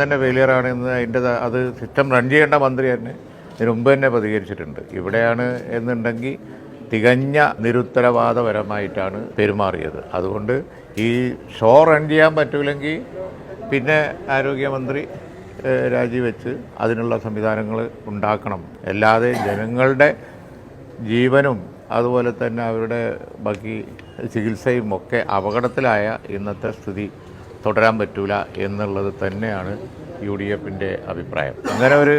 തന്നെ ഫെയിലിയർ എന്ന് അതിന്റെ അത് സിസ്റ്റം റൺ ചെയ്യേണ്ട മന്ത്രി തന്നെ ഇതിനു മുമ്പ് തന്നെ പ്രതികരിച്ചിട്ടുണ്ട്. ഇവിടെയാണ് എന്നുണ്ടെങ്കിൽ തികഞ്ഞ നിരുത്തരവാദപരമായിട്ടാണ് പെരുമാറിയത്. അതുകൊണ്ട് ഈ ഷോ റൺ ചെയ്യാൻ പറ്റൂലെങ്കിൽ പിന്നെ ആരോഗ്യമന്ത്രി രാജിവെച്ച് അതിനുള്ള സംവിധാനങ്ങൾ ഉണ്ടാക്കണം. അല്ലാതെ ജനങ്ങളുടെ ജീവനും അതുപോലെ തന്നെ അവരുടെ ബാക്കി ചികിത്സയും ഒക്കെ അപകടത്തിലായ ഇന്നത്തെ സ്ഥിതി തുടരാൻ പറ്റൂല എന്നുള്ളത് തന്നെയാണ് യു ഡി എഫിന്റെ അഭിപ്രായം. അങ്ങനെ ഒരു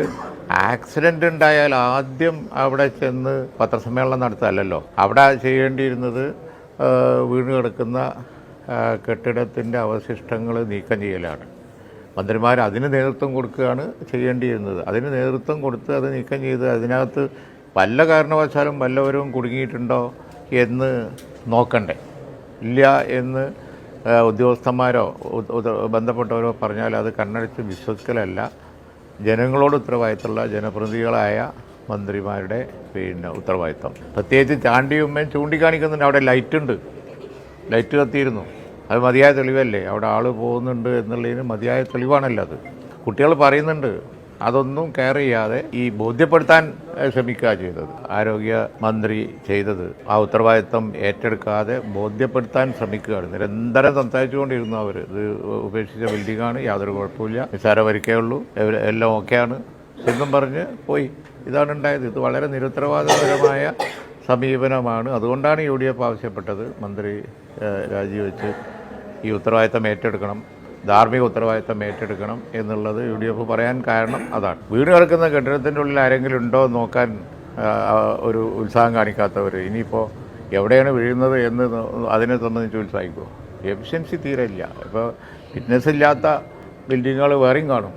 ആക്സിഡന്റ് ഉണ്ടായാൽ ആദ്യം അവിടെ ചെന്ന് പത്രസമ്മേളനം നടത്തല്ലോ അവിടെ ചെയ്യേണ്ടിയിരുന്നത് വീണു കിടക്കുന്ന കെട്ടിടത്തിന്റെ അവശിഷ്ടങ്ങൾ നീക്കം ചെയ്യലാണ്. മന്ത്രിമാർ അതിന് നേതൃത്വം കൊടുക്കുകയാണ് ചെയ്യേണ്ടിയിരുന്നത്. അതിന് നേതൃത്വം കൊടുത്ത് അത് നീക്കം ചെയ്ത് അതിനകത്ത് വല്ല കാരണവശാലും വല്ലവരും കുടുങ്ങിയിട്ടുണ്ടോ എന്ന് നോക്കണ്ടേ. ഇല്ല എന്ന് ഉദ്യോഗസ്ഥന്മാരോ ബന്ധപ്പെട്ടവരോ പറഞ്ഞാൽ അത് കണ്ണടിച്ച് വിശ്വസിക്കലല്ല. ജനങ്ങളോട് ഉത്തരവാദിത്തമുള്ള ജനപ്രതിനിധികളായ മന്ത്രിമാരുടെ പിന്നെ ഉത്തരവാദിത്തം. പ്രത്യേകിച്ച് ചാണ്ടിയുമ്മയും ചൂണ്ടിക്കാണിക്കുന്നുണ്ട്. അവിടെ ലൈറ്റ് ഉണ്ട്. ലൈറ്റ് കത്തിയിരുന്നു. അത് മതിയായ തെളിവല്ലേ? അവിടെ ആൾ പോകുന്നുണ്ട് എന്നുള്ളതിന് മതിയായ തെളിവാണല്ലോ അത്. കുട്ടികൾ പറയുന്നുണ്ട് അതൊന്നും കെയർ ചെയ്യാതെ ഈ ബോധ്യപ്പെടുത്താൻ ശ്രമിക്കുക ചെയ്തത്. ആരോഗ്യ മന്ത്രി ചെയ്തത്. ആ ഉത്തരവാദിത്തം ഏറ്റെടുക്കാതെ ബോധ്യപ്പെടുത്താൻ ശ്രമിക്കുകയാണ്. നിരന്തരം സംസാരിച്ചുകൊണ്ടിരുന്നു അവർ ഇത് ഉപേക്ഷിച്ച ബിൽഡിങ്ങാണ് യാതൊരു കുഴപ്പമില്ല നിസ്സാര വരിക്കേ ഉള്ളൂ. എല്ലാം ഓക്കെയാണ്. എന്നും പറഞ്ഞ് പോയി. ഇതാണ് ഉണ്ടായത്. ഇത് വളരെ നിരുത്തരവാദപരമായ സമീപനമാണ്. അതുകൊണ്ടാണ് യു ഡി എഫ് ആവശ്യപ്പെട്ടത് മന്ത്രി രാജിവെച്ച് ഈ ഉത്തരവാദിത്തം ഏറ്റെടുക്കണം. ധാർമ്മിക ഉത്തരവാദിത്തം ഏറ്റെടുക്കണം എന്നുള്ളത് യു ഡി എഫ് പറയാൻ കാരണം അതാണ്. വീട് കിടക്കുന്ന കെട്ടിടത്തിന്റെ ഉള്ളിൽ ആരെങ്കിലും ഉണ്ടോ എന്ന് നോക്കാൻ ഒരു ഉത്സാഹം കാണിക്കാത്തവർ ഇനിയിപ്പോൾ എവിടെയാണ് വീഴുന്നത് എന്ന് അതിനെ സംബന്ധിച്ച് ഉത്സാഹിക്കുമോ എഫിഷ്യൻസി തീരെ ഇല്ല. ഇപ്പോൾ ഫിറ്റ്നസ് ഇല്ലാത്ത ബിൽഡിങ്ങുകൾ വേറെയും കാണും.